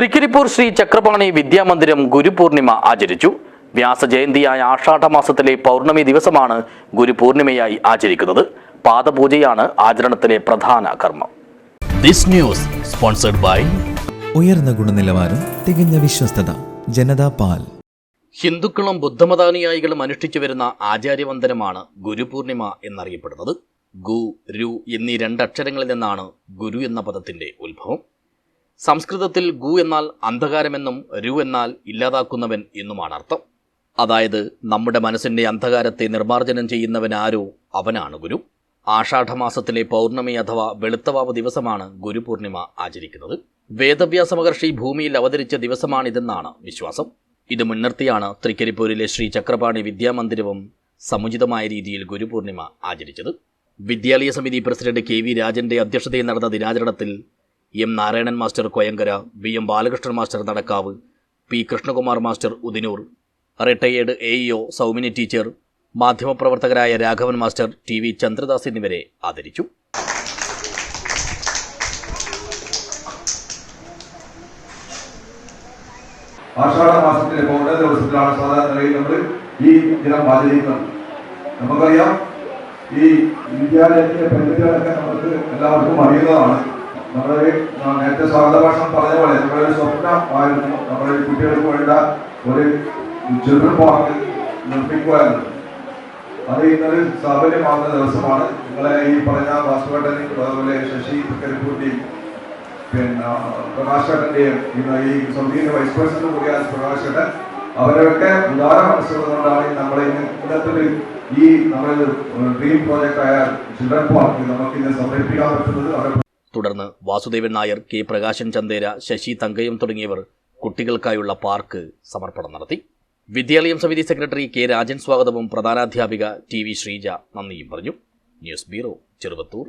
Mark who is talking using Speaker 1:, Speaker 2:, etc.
Speaker 1: തൃക്കരിപ്പൂർ ശ്രീ ചക്രപാണി വിദ്യാമന്ദിരം ഗുരുപൂർണിമ ആചരിച്ചു. വ്യാസജയന്തിയായ ആഷാഢമാസത്തിലെ പൗർണമി ദിവസമാണ് ഗുരുപൂർണിമയായി ആചരിക്കുന്നത്. പാദപൂജയാണ് ആചരണത്തിലെ പ്രധാന കർമ്മം.
Speaker 2: This news sponsored by
Speaker 3: ഉയർന്ന ഗുണനിലവാരം തികഞ്ഞ വിശ്വസ്തത ജനതാ പാൽ.
Speaker 1: ഹിന്ദുക്കളും ബുദ്ധമതാനുയായികളും അനുഷ്ഠിച്ചു വരുന്ന ആചാര്യവന്ദനമാണ് ഗുരുപൂർണിമ എന്നറിയപ്പെടുന്നത്. ഗു രു എന്നീ രണ്ടക്ഷരങ്ങളിൽ നിന്നാണ് ഗുരു എന്ന പദത്തിന്റെ ഉത്ഭവം. സംസ്കൃതത്തിൽ ഗു എന്നാൽ അന്ധകാരമെന്നും രു എന്നാൽ ഇല്ലാതാക്കുന്നവൻ എന്നുമാണ് അർത്ഥം. അതായത് നമ്മുടെ മനസ്സിന്റെ അന്ധകാരത്തെ നിർമ്മാർജനം ചെയ്യുന്നവൻ ആരോ അവനാണ് ഗുരു. ആഷാഢമാസത്തിലെ പൗർണമി അഥവാ വെളുത്തവാവ് ദിവസമാണ് ഗുരുപൂർണിമ ആചരിക്കുന്നത്. വേദവ്യാസ മഹർഷി ഭൂമിയിൽ അവതരിച്ച ദിവസമാണിതെന്നാണ് വിശ്വാസം. ഇത് മുൻനിർത്തിയാണ് തൃക്കരിപ്പൂരിലെ ശ്രീ ചക്രപാണി വിദ്യാമന്ദിരവും സമുചിതമായ രീതിയിൽ ഗുരുപൂർണിമ ആചരിച്ചത്. വിദ്യാലയ സമിതി പ്രസിഡന്റ് കെ വി രാജന്റെ അധ്യക്ഷതയിൽ നടന്ന ദിനാചരണത്തിൽ M Narayanan master Koyangara V M Balakrishnan master Nadakkavu P Krishnakumar master Udinur retired A E O Saumini teacher മാധ്യമപ്രവർത്തകരായ Raghavan master T V Chandradas എന്നിവരെ ആദരിച്ചു.
Speaker 4: ആഷാഢ മാസത്തിലെ ദിവസത്തിലാണ് സാധാരണയായി നമ്മൾ ഈ ദിനം ആചരിക്കുന്നത്. നമുക്കറിയാം ഈ വിദ്യാലയത്തിലെ പരിമിതികളൊക്കെ നമുക്ക് എല്ലാവർക്കും അറിയുന്നതാണ് നമ്മുടെ നേരത്തെ സ്വാഗത ഭാഷണം പറഞ്ഞ പോലെ നമ്മളൊരു സ്വപ്നം സ്വപ്നമായിരുന്നു നമ്മുടെ കുട്ടികൾക്ക് വേണ്ട ഒരു ചിൽഡ്രൻ പാർക്ക് നിർമ്മിക്കുമായിരുന്നു അത് ഇന്നലെ സാഫല്യമാകുന്ന ദിവസമാണ്. നിങ്ങളെ ഈ പറഞ്ഞ വാസുവേട്ടനും അതുപോലെ ശശി കരിപ്പൂട്ടിയും പിന്നെ പ്രകാശേട്ടന്റെയും ഇന്ന് ഈ സമിതിയുടെ വൈസ് പ്രസിഡന്റ് കൂടിയാണ് പ്രകാശ് ഏട്ടൻ അവരൊക്കെ ഉദാര നമ്മളെ ഇന്ന് ഇന്നത്തെ ഒരു ഈ നമ്മുടെ ഡ്രീം പ്രോജക്റ്റ് ആയ ചിൽഡ്രൻ പാർക്ക് നമുക്ക് ഇന്ന് സമർപ്പിക്കാൻ പറ്റുന്നത്. അവരെ
Speaker 1: തുടർന്ന് വാസുദേവൻ നായർ കെ പ്രകാശൻ ചന്ദേര ശശി തങ്കയം തുടങ്ങിയവർ കുട്ടികൾക്കായുള്ള പാർക്ക് സമർപ്പണം നടത്തി. വിദ്യാലയം സമിതി സെക്രട്ടറി കെ രാജൻ സ്വാഗതവും പ്രധാനാധ്യാപിക ടി വി ശ്രീജ നന്ദിയും പറഞ്ഞു. News bureau Cheruvathur.